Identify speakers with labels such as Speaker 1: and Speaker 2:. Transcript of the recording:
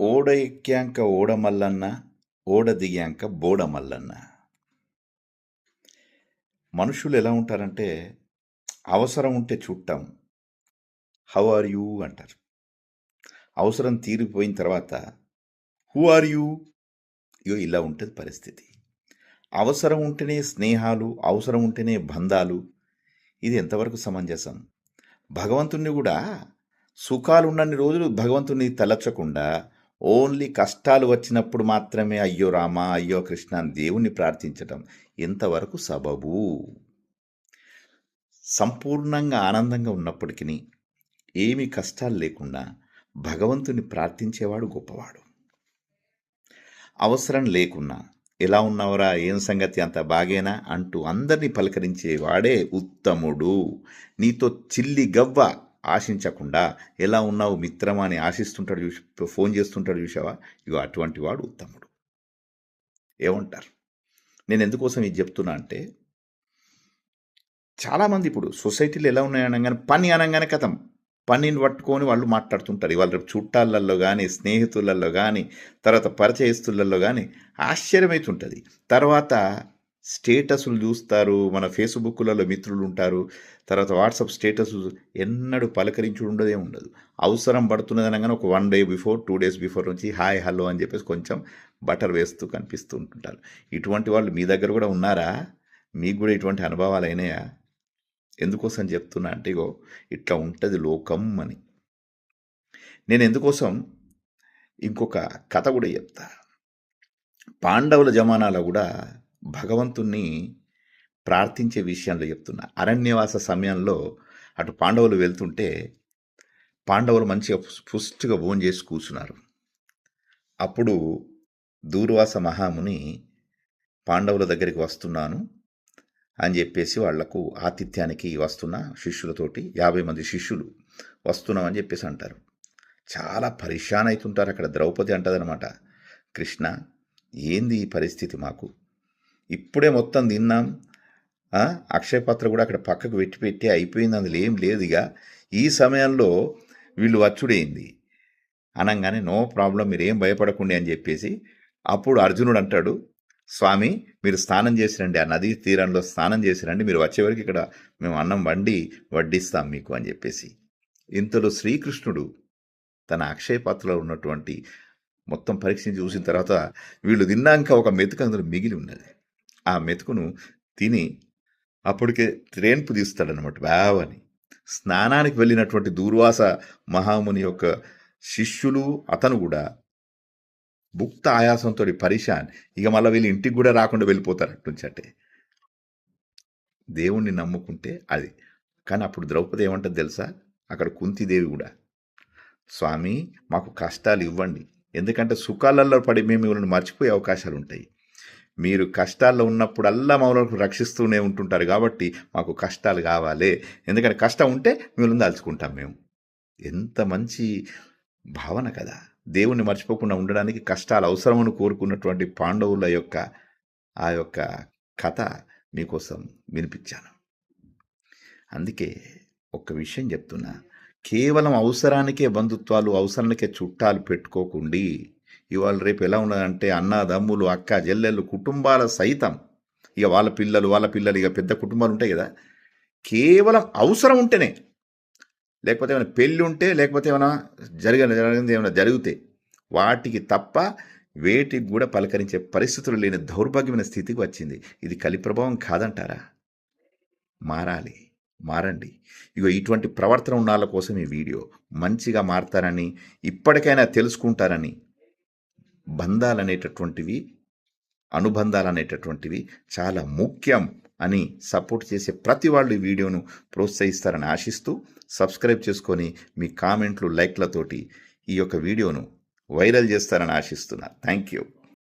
Speaker 1: ఓడ ఎక్కాక ఓడ మల్లన్న ఓడ దిగాంక బోడ మల్లన్న మనుషులు ఎలా ఉంటారంటే అవసరం ఉంటే చుట్టాం హౌ ఆర్ యూ అంటారు. అవసరం తీరిపోయిన తర్వాత హూ ఆర్ యూ? యో ఇలా ఉంటుంది పరిస్థితి. అవసరం ఉంటేనే స్నేహాలు అవసరం ఉంటేనే బంధాలు. ఇది ఎంతవరకు సమంజసం? భగవంతుణ్ణి కూడా సుఖాలు ఉన్నన్ని రోజులు భగవంతుని తలచకుండా ఓన్లీ కష్టాలు వచ్చినప్పుడు మాత్రమే అయ్యో రామ అయ్యో కృష్ణ అని దేవుణ్ణి ప్రార్థించటం ఎంతవరకు సబబు? సంపూర్ణంగా ఆనందంగా ఉన్నప్పటికీ ఏమి కష్టాలు లేకుండా భగవంతుని ప్రార్థించేవాడు గొప్పవాడు. అవసరం లేకున్నా ఎలా ఉన్నావురా ఏం సంగతి అంత బాగేనా అంటూ అందరినీ పలకరించేవాడే ఉత్తముడు. నీతో చిల్లి గవ్వ ఆశించకుండా ఎలా ఉన్నావు మిత్రమా అని ఆశిస్తుంటాడు చూసి ఫోన్ చేస్తుంటాడు చూసావా ఇగో అటువంటి వాడు ఉత్తముడు. ఏమంటారు? నేను ఎందుకోసం ఇది చెప్తున్నా అంటే చాలామంది ఇప్పుడు సొసైటీలు ఎలా ఉన్నాయనగానే పని అనగానే కథం. పనిని పట్టుకొని వాళ్ళు మాట్లాడుతుంటారు. ఇవాళ రేపు చుట్టాలల్లో కానీ స్నేహితులలో కానీ తర్వాత పరిచయస్తులలో కానీ ఆశ్చర్యమవుతుంటుంది. తర్వాత స్టేటస్లు చూస్తారు మన ఫేస్బుక్లలో మిత్రులు ఉంటారు తర్వాత వాట్సాప్ స్టేటస్ ఎన్నడూ పలకరించి ఉండదే ఉండదు. అవసరం పడుతున్నది అనగానే ఒక one day before two days before నుంచి హాయ్ హలో అని చెప్పేసి కొంచెం బటర్ వేస్తూ కనిపిస్తూ ఉంటుంటారు. ఇటువంటి వాళ్ళు మీ దగ్గర కూడా ఉన్నారా? మీకు కూడా ఇటువంటి అనుభవాలు అయినాయా? ఎందుకోసం చెప్తున్నా అంటే ఇగో ఇట్లా ఉంటుంది లోకం అని. నేను ఎందుకోసం ఇంకొక కథ కూడా చెప్తా. పాండవుల జమానాలో కూడా భగవంతుణ్ణి ప్రార్థించే విషయంలో చెప్తున్నా. అరణ్యవాస సమయంలో అటు పాండవులు వెళ్తుంటే పాండవులు మంచిగా పుష్టిగా భోజనం చేసి కూర్చున్నారు. అప్పుడు దూర్వాస మహాముని పాండవుల దగ్గరికి వస్తున్నాను అని చెప్పేసి వాళ్ళకు ఆతిథ్యానికి వస్తున్న శిష్యులతోటి యాభై మంది శిష్యులు వస్తున్నామని చెప్పేసి అంటారు. చాలా పరిశాన్ అవుతుంటారు అక్కడ ద్రౌపది అంటదనమాట కృష్ణ ఏంది ఈ పరిస్థితి మాకు? ఇప్పుడే మొత్తం తిన్నాం. అక్షయ పాత్ర కూడా అక్కడ పక్కకు పెట్టి పెట్టి అయిపోయింది. అందులో ఏం లేదుగా ఈ సమయంలో వీళ్ళు వచ్చుడైంది అనగానే నో ప్రాబ్లం మీరు ఏం భయపడకుండా అని చెప్పేసి అప్పుడు అర్జునుడు అంటాడు స్వామి మీరు స్నానం చేసిరండి. ఆ నదీ తీరంలో స్నానం చేసిరండి. మీరు వచ్చేవరకు ఇక్కడ మేము అన్నం వండి వడ్డిస్తాం మీకు అని చెప్పేసి. ఇంతలో శ్రీకృష్ణుడు తన అక్షయ పాత్రలో ఉన్నటువంటి మొత్తం పరీక్షించి చూసిన తర్వాత వీళ్ళు తిన్నాక ఒక మెతుకు అందులో మిగిలి ఉన్నది. ఆ మెతుకును తిని అప్పటికే త్రేన్పు తీస్తాడనమాట వేవని అని. స్నానానికి వెళ్ళినటువంటి దూర్వాస మహాముని యొక్క శిష్యులు అతను కూడా భుక్త ఆయాసంతో పరిశాన్ ఇక మళ్ళీ వీళ్ళు ఇంటికి కూడా రాకుండా వెళ్ళిపోతారు అట్నుంచి అంటే దేవుణ్ణి నమ్ముకుంటే అది. కానీ అప్పుడు ద్రౌపది ఏమంటుంది తెలుసా? అక్కడ కుంతిదేవి కూడా స్వామి మాకు కష్టాలు ఇవ్వండి. ఎందుకంటే సుఖాలలో పడి మేము మిమ్మల్ని మర్చిపోయే అవకాశాలు ఉంటాయి మీరు కష్టాల్లో ఉన్నప్పుడల్లా మమ్మల్ని రక్షిస్తూనే ఉంటుంటారు కాబట్టి మాకు కష్టాలు కావాలి. ఎందుకంటే కష్టం ఉంటే మిమ్మల్ని దాల్చుకుంటాం మేము. ఎంత మంచి భావన కదా. దేవుణ్ణి మర్చిపోకుండా ఉండడానికి కష్టాలు అవసరమని కోరుకున్నటువంటి పాండవుల యొక్క ఆ యొక్క కథ మీకోసం వినిపించాను. అందుకే ఒక్క విషయం చెప్తున్నా. కేవలం అవసరానికే బంధుత్వాలు అవసరానికే చుట్టాలు పెట్టుకోకుండి ఇవాళ రేపు ఎలా ఉన్నదంటే అన్నదమ్ములు అక్క చెల్లెళ్ళు కుటుంబాల సైతం ఇక వాళ్ళ పిల్లలు వాళ్ళ పిల్లలు ఇక పెద్ద కుటుంబాలు ఉంటాయి కదా కేవలం అవసరం ఉంటేనే లేకపోతే ఏమైనా పెళ్ళి ఉంటే లేకపోతే ఏమైనా జరిగిన జరిగింది ఏమైనా జరిగితే వాటికి తప్ప వేటికి కూడా పలకరించే పరిస్థితులు లేని దౌర్భాగ్యమైన స్థితికి వచ్చింది. ఇది కలి ప్రభావం కాదంటారా? మారాలి మారండి. ఇగో ఇటువంటి ప్రవర్తన ఉన్నాళ్ళ కోసం ఈ వీడియో మంచిగా మారతారని ఇప్పటికైనా తెలుసుకుంటారని బంధాలు అనేటటువంటివి అనుబంధాలు అనేటటువంటివి చాలా ముఖ్యం అని సపోర్ట్ చేసే ప్రతి వాళ్ళు ఈ వీడియోను ప్రోత్సహిస్తారని ఆశిస్తూ సబ్స్క్రైబ్ చేసుకొని మీ కామెంట్లు లైక్లతోటి ఈ యొక్క వీడియోను వైరల్ చేస్తారని ఆశిస్తున్నా. Thank you.